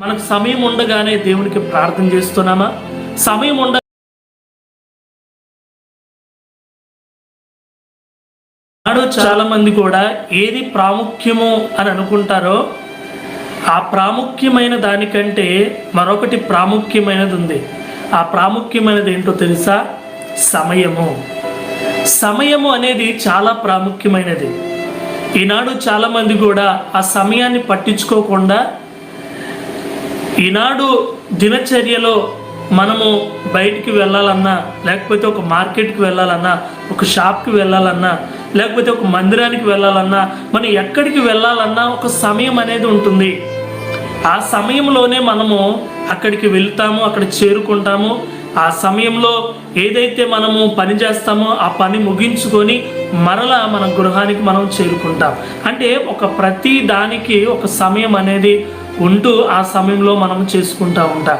మనకు సమయం ఉండగానే దేవునికి ప్రార్థన చేస్తున్నామా? సమయం ఉండ నాడు చాలా మంది కూడా ఏది ప్రాముఖ్యము అని అనుకుంటారో ఆ ప్రాముఖ్యమైన దానికంటే మరొకటి ప్రాముఖ్యమైనది ఉంది. ఆ ప్రాముఖ్యమైనది ఏంటో తెలుసా? సమయము. సమయము అనేది చాలా ప్రాముఖ్యమైనది. ఈనాడు చాలామంది కూడా ఆ సమయాన్ని పట్టించుకోకుండా ఈనాడు దినచర్యలో మనము బయటికి వెళ్ళాలన్నా లేకపోతే ఒక మార్కెట్కి వెళ్ళాలన్నా ఒక షాప్కి వెళ్ళాలన్నా లేకపోతే ఒక మందిరానికి వెళ్ళాలన్నా మనం ఎక్కడికి వెళ్ళాలన్నా ఒక సమయం అనేది ఉంటుంది. ఆ సమయంలోనే మనము అక్కడికి వెళ్తాము అక్కడ చేరుకుంటాము. ఆ సమయంలో ఏదైతే మనము పని చేస్తామో ఆ పని ముగించుకొని మరలా మన గృహానికి మనం చేరుకుంటాం. అంటే ఒక ప్రతి దానికి ఒక సమయం అనేది ఉంటూ ఆ సమయంలో మనం చేసుకుంటా ఉంటాం.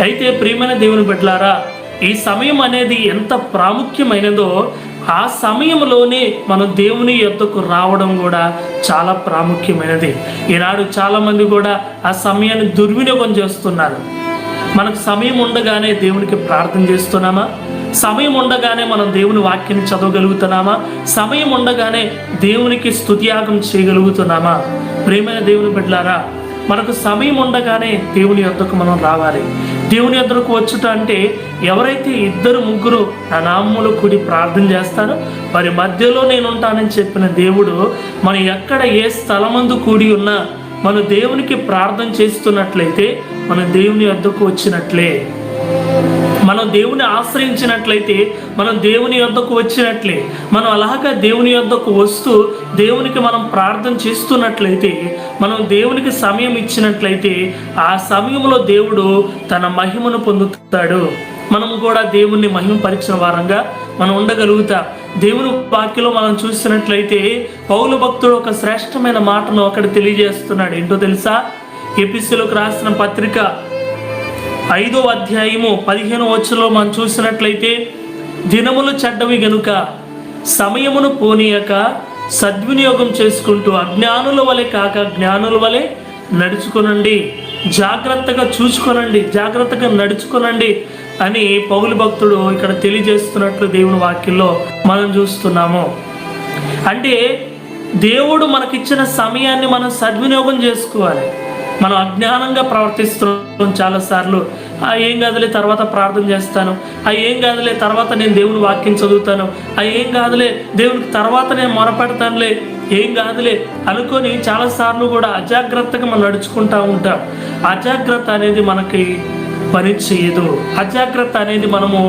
అయితే ప్రియమైన దేవుని బిడ్డలారా ఈ సమయం అనేది ఎంత ప్రాముఖ్యమైనదో ఆ సమయంలోనే మనం దేవుని యొద్దకు రావడం కూడా చాలా ప్రాముఖ్యమైనది. ఈనాడు చాలామంది కూడా ఆ సమయాన్ని దుర్వినియోగం చేస్తున్నారు. మనకు సమయం ఉండగానే దేవునికి ప్రార్థన చేస్తున్నామా? సమయం ఉండగానే మనం దేవుని వాక్యం చదవగలుగుతున్నామా? సమయం ఉండగానే దేవునికి స్తుతియాగం చేయగలుగుతున్నామా? ప్రేమైన దేవుని బిడ్డలారా మనకు సమయం ఉండగానే దేవుని యొద్దకు మనం రావాలి. దేవుని యొద్దకు వచ్చుట అంటే ఎవరైతే ఇద్దరు ముగ్గురు నా నామ్ములు కూడి ప్రార్థన చేస్తారో వారి మధ్యలో నేను ఉంటానని చెప్పిన దేవుడు మనం ఎక్కడ ఏ స్థలమందు కూడి ఉన్నా మన దేవునికి ప్రార్థన చేస్తున్నట్లయితే మన దేవుని వద్దకు వచ్చినట్లే. మనం దేవుని ఆశ్రయించినట్లయితే మనం దేవుని యొద్దకు వచ్చినట్లే. మనం అలాగా దేవుని యొద్దకు వస్తూ దేవునికి మనం ప్రార్థన చేస్తున్నట్లయితే మనం దేవునికి సమయం ఇచ్చినట్లయితే ఆ సమయంలో దేవుడు తన మహిమను పొందుతాడు. మనం కూడా దేవుణ్ణి మహిమపరిచిన వారంగా మనం ఉండగలుగుతాం. దేవుని వాక్యలో మనం చూసినట్లయితే పౌలు భక్తుడు ఒక శ్రేష్టమైన మాటను అక్కడ తెలియజేస్తున్నాడు. ఏంటో తెలుసా? ఎపిసిలోకి రాసిన పత్రిక ఐదో అధ్యాయము పదిహేను వచ్చలో మనం చూసినట్లయితే దినములు చెడ్డవి గనుక సమయమును పోనీయక సద్వినియోగం చేసుకుంటూ అజ్ఞానుల వలె కాక జ్ఞానుల వలె నడుచుకునండి. జాగ్రత్తగా చూసుకొనండి జాగ్రత్తగా నడుచుకొనండి. అని పౌలు భక్తుడు ఇక్కడ తెలియజేస్తున్నట్లు దేవుని వాక్యంలో మనం చూస్తున్నాము. అంటే దేవుడు మనకిచ్చిన సమయాన్ని మనం సద్వినియోగం చేసుకోవాలి. మనం అజ్ఞానంగా ప్రవర్తిస్తున్నాం చాలాసార్లు. ఆ ఏం కాదులే తర్వాత ప్రార్థన చేస్తాను. ఆ ఏం కాదులే తర్వాత నేను దేవుని వాక్యం చదువుతాను. ఆ ఏం కాదులే దేవునికి తర్వాత నేను మొరపెడతానులే. ఏం కాదులే అనుకొని చాలాసార్లు కూడా అజాగ్రత్తగా మనం నడుచుకుంటా ఉంటాం. అజాగ్రత్త అనేది మనకి పని చేయదు. అజాగ్రత్త అనేది మనము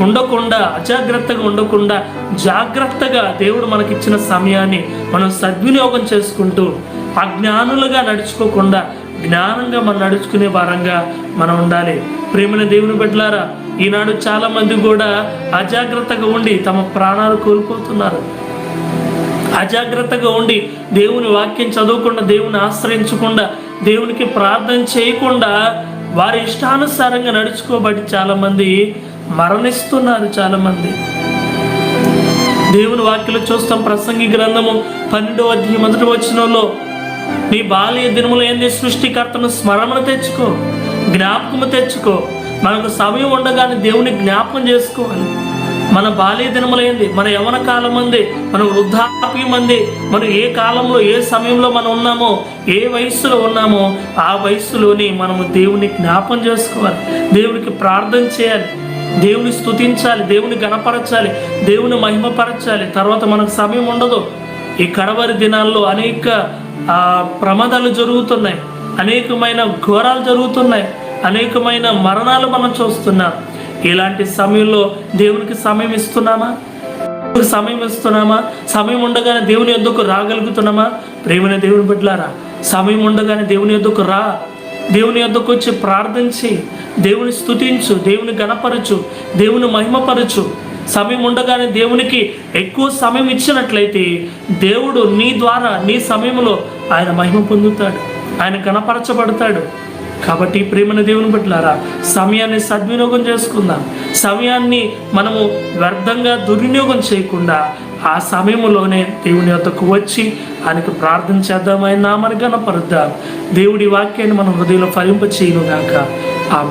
ఉండకుండా అజాగ్రత్తగా ఉండకుండా జాగ్రత్తగా దేవుడు మనకిచ్చిన సమయాన్ని మనం సద్వినియోగం చేసుకుంటూ అజ్ఞానులుగా నడుచుకోకుండా జ్ఞానంగా మనం నడుచుకునే వారంగా మనం ఉండాలి. ప్రేమల దేవుని బిడ్డలారా ఈనాడు చాలా మంది కూడా అజాగ్రత్తగా ఉండి తమ ప్రాణాలు కోల్పోతున్నారు. అజాగ్రత్తగా ఉండి దేవుని వాక్యం చదవకుండా దేవుని ఆశ్రయించకుండా దేవునికి ప్రార్థన చేయకుండా వారి ఇష్టానుసారంగా నడుచుకోబడి చాలామంది మరణిస్తున్నారు చాలామంది. దేవుని వాక్యలో చూస్తాం ప్రసంగి గ్రంథము పన్నెండో అధ్యాయం మొదటి వచనంలో నీ బాల్య దినములు ఏంది? సృష్టికర్తను స్మరణను తెచ్చుకో జ్ఞాపకము తెచ్చుకో మనకు సమయం ఉండగానే దేవుని జ్ఞాపకం చేసుకోవాలి మన బాల్య దినములైంది మన యవన కాలం ఉంది మన వృద్ధాప్యం ఉంది మనం ఏ కాలంలో ఏ సమయంలో మనం ఉన్నామో ఏ వయస్సులో ఉన్నామో ఆ వయస్సులోనే మనము దేవుని జ్ఞాపం చేసుకోవాలి దేవునికి ప్రార్థన చేయాలి దేవుని స్తుతించాలి దేవుని గణపరచాలి దేవుని మహిమపరచాలి. తర్వాత మనకు సమయం ఉండదు. ఈ కడవరి దినాల్లో అనేక ప్రమాదాలు జరుగుతున్నాయి అనేకమైన ఘోరాలు జరుగుతున్నాయి అనేకమైన మరణాలు మనం చూస్తున్నాం. ఇలాంటి సమయంలో దేవునికి సమయం ఇస్తున్నామా? సమయం ఇస్తున్నామా? సమయం ఉండగానే దేవుని ఎందుకు రాగలుగుతున్నామా? ప్రేమైన దేవుని బిడ్డలారా సమయం ఉండగానే దేవుని ఎందుకు రా. దేవుని యొద్దకు వచ్చి ప్రార్థించి దేవుని స్తుతించు దేవుని గణపరచు దేవుని మహిమపరచు. సమయం ఉండగానే దేవునికి ఎక్కువ సమయం ఇచ్చినట్లయితే దేవుడు నీ ద్వారా నీ సమయంలో ఆయన మహిమ పొందుతాడు. ఆయన కనపరచబడతాడు. కాబట్టి ప్రేమను దేవుని పట్లారా సమయాన్ని సద్వినియోగం చేసుకుందాం. సమయాన్ని మనము వ్యర్థంగా దుర్వినియోగం చేయకుండా ఆ సమయంలోనే దేవుని వద్దకు వచ్చి ఆయనకు ప్రార్థన చేద్దాం. ఆయన నామని కనపరుద్దాం దేవుడి వాక్యాన్ని మన హృదయంలో ఫలింప చేయను గాక ఆమె